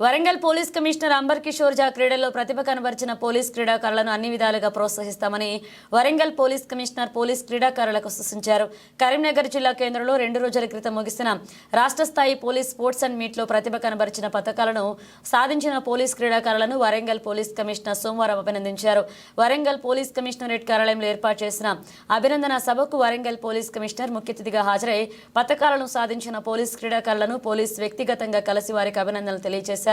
Warangal police commissioner Ambar Kishore Jha క్రీడల్లో ప్రతిభ కనబరిచిన పోలీస్ క్రీడాకారులను అన్ని విధాలుగా ప్రోత్సహిస్తామని వరంగల్ పోలీస్ కమిషనర్ పోలీస్ క్రీడాకారులకు సూచించారు. కరీంనగర్ జిల్లా కేంద్రంలో రెండు రోజుల క్రితం ముగిసిన రాష్ట్ర స్థాయి పోలీస్ స్పోర్ట్స్ అండ్ మీట్లో ప్రతిభ కనబరిచిన పథకాలను సాధించిన పోలీస్ క్రీడాకారులను వరంగల్ పోలీస్ కమిషనర్ సోమవారం అభినందించారు. వరంగల్ పోలీస్ కమిషనరేట్ కార్యాలయంలో ఏర్పాటు చేసిన అభినందన సభకు వరంగల్ పోలీస్ కమిషనర్ ముఖ్య అతిథిగా హాజరై పథకాలను సాధించిన పోలీస్ క్రీడాకారులను పోలీస్ వ్యక్తిగతంగా కలిసి వారికి అభినందనలు తెలియజేశారు.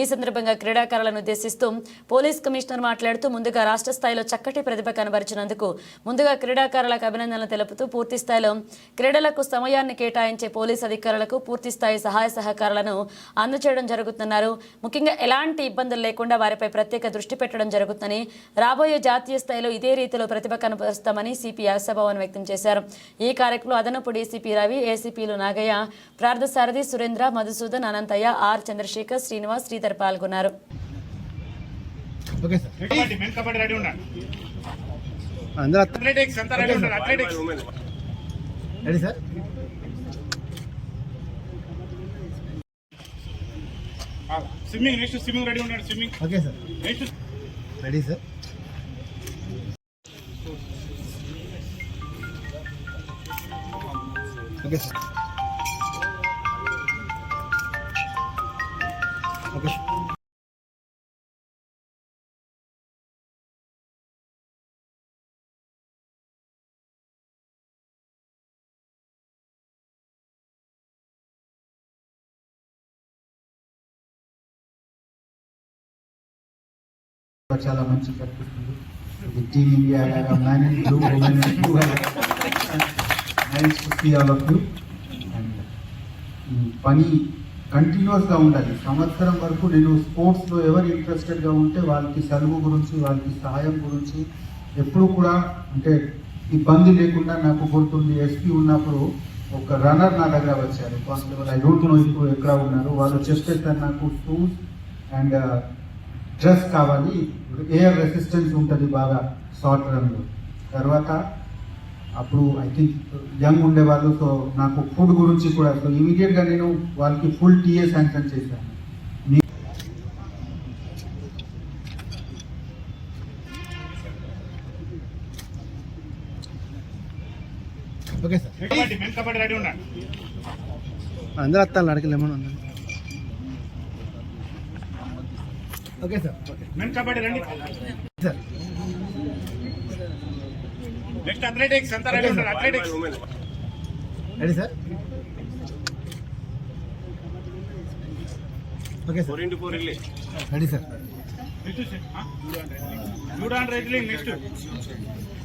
ఈ సందర్భంగా క్రీడాకారులను ఉద్దేశిస్తూ పోలీస్ కమిషనర్ మాట్లాడుతూ ముందుగా రాష్ట్ర స్థాయిలో చక్కటి ప్రతిభ కనబరిచినందుకు ముందుగా క్రీడాకారులకు అభినందనలు తెలుపుతూ పూర్తి స్థాయిలో క్రీడలకు సమయాన్ని కేటాయించే పోలీస్ అధికారులకు పూర్తి స్థాయి సహాయ సహకారాలను అందజేయడం జరుగుతున్నారు. ముఖ్యంగా ఎలాంటి ఇబ్బందులు లేకుండా వారిపై ప్రత్యేక దృష్టి పెట్టడం జరుగుతుందని రాబోయే జాతీయ స్థాయిలో ఇదే రీతిలో ప్రతిభ కనబరుస్తామని సిపి ఆశాభావం వ్యక్తం చేశారు. ఈ కార్యక్రమంలో అదనపు డీసీపీ రవి ఏసీపీలు నాగయ్య ప్రార్థసారథి సురేంద్ర మధుసూదన్ అనంతయ్య ఆర్ చంద్రశేఖర్ శ్రీనివాస్ శ్రీధర్ పాల్గొన్నారు. Okay sir. Kabaddi men kabaddi ready ఉండండి. అందరూ అథ్లెటిక్స్ అంతా రెడీ ఉండండి athletics. Ready sir. Swimming next swimming ready ఉండండి swimming. Okay sir. Next ready sir. Okay sir. చాలా మంచి కనిపిస్తుంది team India man in blue women in blue nice to see all of you and పని కంటిన్యూస్గా ఉండాలి. సంవత్సరం వరకు నేను స్పోర్ట్స్లో ఎవరు ఇంట్రెస్టెడ్గా ఉంటే వాళ్ళకి సెలవు గురించి వాళ్ళకి సహాయం గురించి ఎప్పుడు కూడా అంటే ఇబ్బంది లేకుండా నాకు గుర్తుంది. ఎస్పీ ఉన్నప్పుడు ఒక రన్నర్ నా దగ్గర వచ్చారు. కానిస్టేబుల్ ఐ డోంట్ నో ఇప్పుడు ఎక్కడ ఉన్నారు. వాళ్ళు చెప్తే సార్ నాకు షూస్ అండ్ డ్రెస్ కావాలి. ఎయిర్ రెసిస్టెన్స్ ఉంటుంది బాగా షార్ట్ రన్లో. తర్వాత అప్పుడు ఐ థింక్ యంగ్ ఉండేవాళ్ళు సో నాకు ఫుడ్ గురించి కూడా సో ఇమీడియట్గా నేను వాళ్ళకి ఫుల్ టీఏ శాంక్షన్ చేశాను మీ- okay sir. Kabaddi men kabaddi ready ఉండండి. అందరూ వస్తారు అడగలు ఏమన్నా ఉందా? Okay sir. Okay men kabaddi రండి. సార్. నెక్స్ట్ అథ్లెటిక్స్ అంతా రెడీ ఉండండి athletics ready sir okay sir ready sir next judo and wrestling next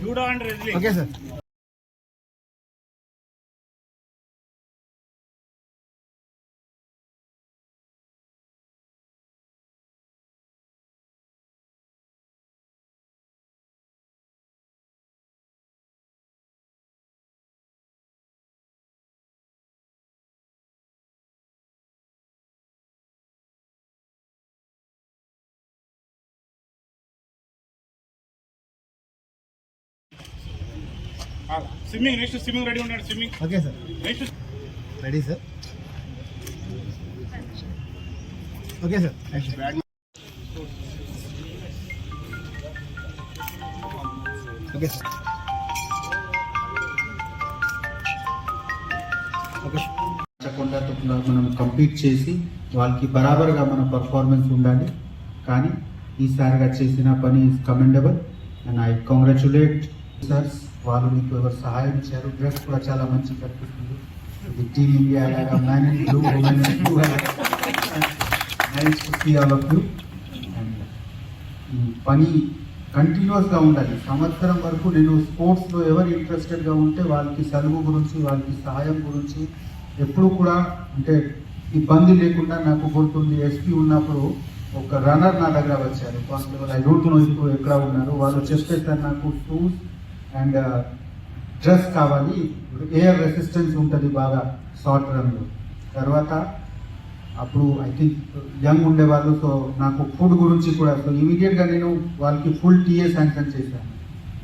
judo and wrestling okay sir swimming next swimming ready ఉండండి swimming okay sir next ready sir okay sir okay sir okay తప్పుగా మనం complete చేసి వాళ్ళకి బరాబర్గా మన performance ఉండాలి. కానీ ఈసారిగా చేసిన పని is commendable and I congratulate sirs వాళ్ళు మీకు ఎవరు సహాయం ఇచ్చారు డ్రెస్ కూడా చాలా మంచి కనిపిస్తుంది ఇది టీమ్ ఇండియా లాగా man in blue women in blue nice to see all of you and పని కంటిన్యూస్గా ఉండాలి. సంవత్సరం వరకు నేను స్పోర్ట్స్లో ఎవరు ఇంట్రెస్టెడ్గా ఉంటే వాళ్ళకి సెలవు గురించి వాళ్ళకి సహాయం గురించి ఎప్పుడు కూడా అంటే ఇబ్బంది లేకుండా నాకు గుర్తుంది. ఎస్పీ ఉన్నప్పుడు ఒక రన్నర్ నా దగ్గర వచ్చారు. కానిస్టేబుల్ ఐ డోంట్ నో ఇప్పుడు ఎక్కడ ఉన్నారు. వాళ్ళు చెప్పేస్తారు నాకు షూస్ అండ్ uh, డ్రెస్ కావాలి. ఎయిర్ రెసిస్టెన్స్ ఉంటుంది బాగా షార్ట్ రన్లో. తర్వాత అప్పుడు ఐ థింక్ యంగ్ ఉండేవాళ్ళు సో నాకు ఫుడ్ గురించి కూడా సో ఇమీడియట్గా నేను వాళ్ళకి ఫుల్ టీఏ శాంక్షన్ చేశాను.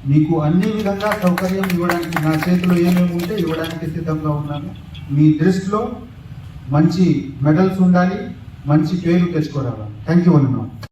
మీకు అన్ని విధంగా సౌకర్యం ఇవ్వడానికి నా చేతిలో ఏమేమి ఉంటే ఇవ్వడానికి సిద్ధంగా ఉన్నాను. మీ దృష్టిలో మంచి మెడల్స్ ఉండాలి మంచి పేరు తెచ్చుకోరావాలి. థ్యాంక్ యూ అన్న